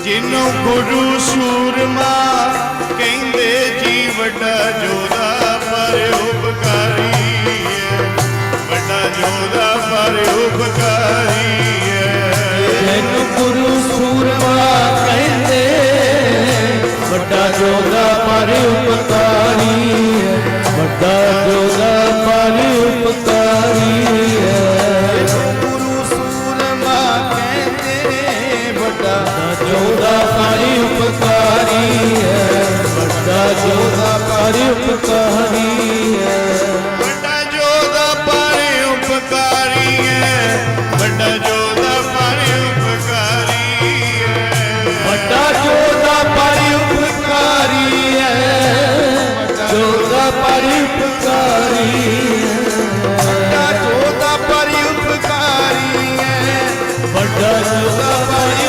ਜਿਹਨੂੰ ਗੁਰੂ ਸੂਰਮਾ ਕਹਿੰਦੇ ਜੀ ਵੱਡਾ ਜੋਦਾ ਪਰ ਉਪਕਾਰੀ ਹੈ ਵੱਡਾ ਜੋਦਾ ਪਰ ਉਪਕਾਰੀ ਹੈ ਜਿਹਨੂੰ ਗੁਰੂ ਸੂਰਮਾ ਕਹਿੰਦੇ, ਵੱਡਾ ਜੋਦਾ ਪਰ ਉਪਕਾਰੀ ਜੋ ਦਾ ਕਾਰੀ ਉਪਕਾਰੀ ਹੈ। ਵੱਡਾ ਜੋਦਾ ਕਾਰੀ ਉਪਕਾਰੀ ਹੈ। ਵੱਡਾ ਜੋਦਾ ਪਾਰੇ ਉਪਕਾਰੀ ਹੈ। ਵੱਡਾ ਜੋਦਾ ਪਾਰੇ ਉਪਕਾਰੀ ਹੈ। ਵੱਡਾ ਜੋਦਾ ਪਾਰੇ ਉਪਕਾਰੀ ਹੈ। ਜੋਦਾ ਪਾਰੇ ਉਪਕਾਰੀ ਵੱਡਾ ਜੋਦਾ ਪਾਰੇ